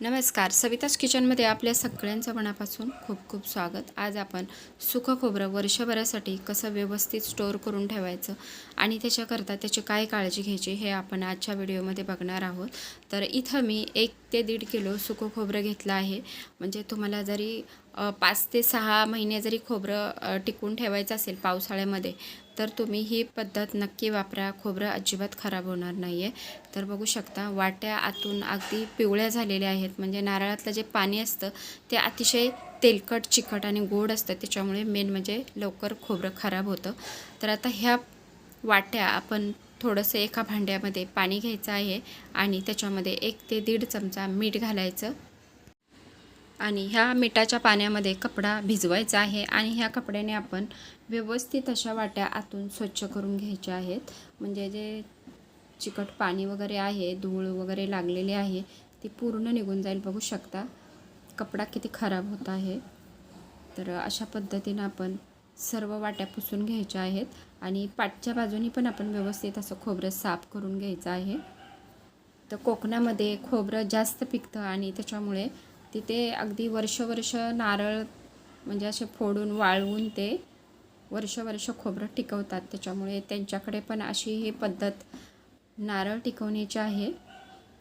नमस्कार. सविताज किचनमध्ये आपल्या सगळ्यांचं मनापासून खूप खूप स्वागत. आज आपण सुकं खोबरं वर्षभरासाठी कसं व्यवस्थित स्टोअर करून ठेवायचं आणि त्याच्याकरता त्याची काय काळजी घ्यायची हे आपण आजच्या व्हिडिओमध्ये बघणार आहोत. तर इथं मी एक ते दीड किलो सुकं खोबरं घेतलं आहे. म्हणजे तुम्हाला जरी पाच ते सहा महिने जरी खोबरं टिकून ठेवायचं असेल पावसाळ्यामध्ये तर तुम्ही ही पद्धत नक्की वापरा. खोबरं अजिबात खराब होणार नाही आहे तर बघू शकता वाट्या आतून अगदी पिवळ्या झालेल्या आहेत. म्हणजे नारळातलं जे पाणी असतं ते अतिशय तेलकट चिकट आणि गोड असतं. त्याच्यामुळे मेन म्हणजे लवकर खोबरं खराब होतं. तर आता ह्या वाट्या आपण थोडंसं एका भांड्यामध्ये पाणी घ्यायचं आहे आणि त्याच्यामध्ये एक ते दीड चमचा मीठ घालायचं. आणि ह्या मिठाच्या पाण्यामध्ये कपडा भिजवायचा आहे आणि ह्या कपड्याने आपण व्यवस्थित अशा वाट्या आतून स्वच्छ करून घ्यायच्या आहेत. म्हणजे जे चिकट पाणी वगैरे आहे धूळ वगैरे लागलेली आहे ती पूर्ण निघून जाईल. बघू शकता कपडा किती खराब होत आहे. तर अशा पद्धतीनं आपण सर्व वाट्या पुसून घ्यायच्या आहेत आणि पाठच्या बाजूनी पण आपण व्यवस्थित असं खोबरं साफ करून घ्यायचं आहे. तर कोकणामध्ये खोबरं जास्त पिकतं आणि त्याच्यामुळे तिथे अगदी वर्षवर्ष नारळ म्हणजे असे फोडून वाळवून ते वर्षवर्ष खोबरं टिकवतात. त्याच्यामुळे त्यांच्याकडे पण अशी ही पद्धत नारळ टिकवण्याची आहे.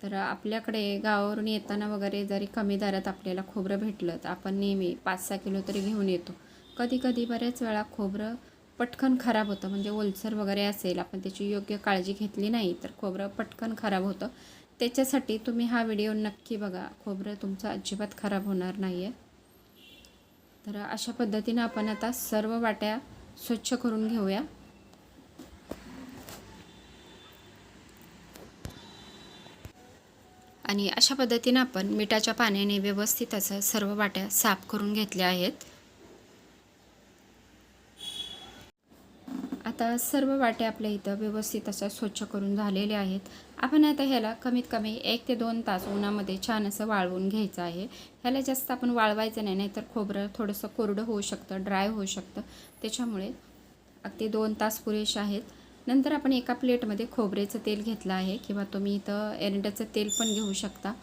तर आपल्याकडे गावावरून येताना वगैरे जरी कमी दरात आपल्याला खोबरं भेटलं तर आपण नेहमी पाच सहा किलो तरी घेऊन येतो. कधी कधी बऱ्याच वेळा खोबरं पटकन खराब होतं. म्हणजे ओलसर वगैरे असेल आपण त्याची योग्य काळजी घेतली नाही तर खोबरं पटकन खराब होतं. त्याच्यासाठी तुम्ही हा व्हिडिओ नक्की बघा. खोबरं तुमचं अजिबात खराब होणार नाही आहे तर अशा पद्धतीनं आपण आता सर्व वाट्या स्वच्छ करून घेऊया. आणि अशा पद्धतीनं आपण मिठाच्या पाण्याने व्यवस्थित असं सर्व वाट्या साफ करून घेतल्या आहेत. आता सर्व वाट्या आपल्या इथं व्यवस्थित असं स्वच्छ करून झालेल्या आहेत. आपण आता ह्याला कमीत कमी एक ते दोन तास उन्हामध्ये छान असं वाळवून घ्यायचं आहे. ह्याला जास्त आपण वाळवायचं नाही नाहीतर खोबरं थोडंसं कोरडं होऊ शकतं ड्राय होऊ शकतं. त्याच्यामुळे अगदी दोन तास पुरेसे आहेत. नंतर आपण एका प्लेटमध्ये खोबरेचं तेल घेतलं आहे किंवा तुम्ही इथं एरंड्याचं तेल पण घेऊ शकता.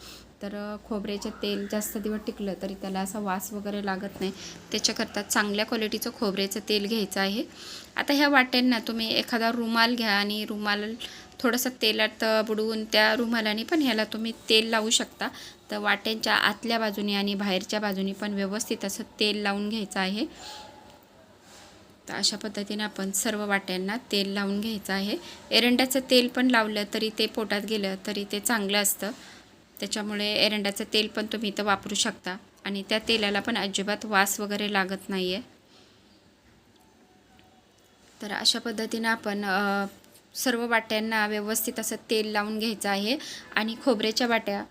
तर खोबऱ्याचे तेल जास्त दिवस टिकलं तरी त्याला असा वास वगैरे लागत नाही. त्याच्याकरता चांगल्या क्वालिटीचं खोबऱ्याचं तेल घ्यायचं आहे. आता ह्या वाट्यांना तुम्ही एखादा रुमाल घ्या आणि रुमाल थोडंसं तेलात बुडवून त्या रुमालाने पण ह्याला तुम्ही तेल लावू शकता. तर वाट्यांच्या आतल्या बाजूने आणि बाहेरच्या बाजूने पण व्यवस्थित असं तेल लावून घ्यायचं आहे. तर अशा पद्धतीने आपण सर्व वाट्यांना तेल लावून घ्यायचं आहे. एरंडाचं तेल पण लावलं तरी ते पोटात गेलं तरी ते चांगलं असतं. त्याच्यामुळे एरंडाचं तेल पण तुम्ही इथं वापरू शकता. आणि त्या तेलाला पण अजिबात वास वगैरे लागत नाही आहे तर अशा पद्धतीनं आपण सर्व वाट्यांना व्यवस्थित असं तेल लावून घ्यायचं आहे. आणि खोबऱ्याच्या वाट्या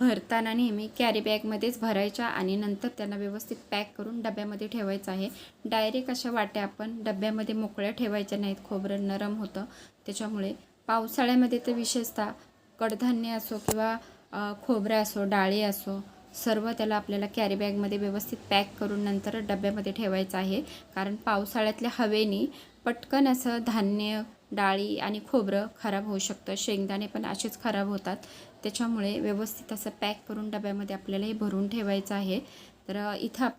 भरताना नेहमी कॅरी बॅगमध्येच भरायच्या आणि नंतर त्यांना व्यवस्थित पॅक करून डब्यामध्ये ठेवायचं आहे. डायरेक्ट अशा वाट्या आपण डब्यामध्ये मोकळ्या ठेवायच्या नाहीत. खोबरं नरम होतं. त्याच्यामुळे पावसाळ्यामध्ये तर विशेषतः कडधान्य असो किंवा अ, खोबरं असो डाळी असो सर्व त्याला आपल्याला कॅरी बॅगमध्ये व्यवस्थित पॅक करून नंतर डब्यामध्ये ठेवायचं आहे. कारण पावसाळ्यातल्या हवेनी पटकन असं धान्य डाळी आणि खोबरं खराब होऊ शकतं. शेंगदाणे पण असेच खराब होतात. त्याच्यामुळे व्यवस्थित असं पॅक करून डब्यामध्ये आपल्याला हे भरून ठेवायचं आहे. तर इथं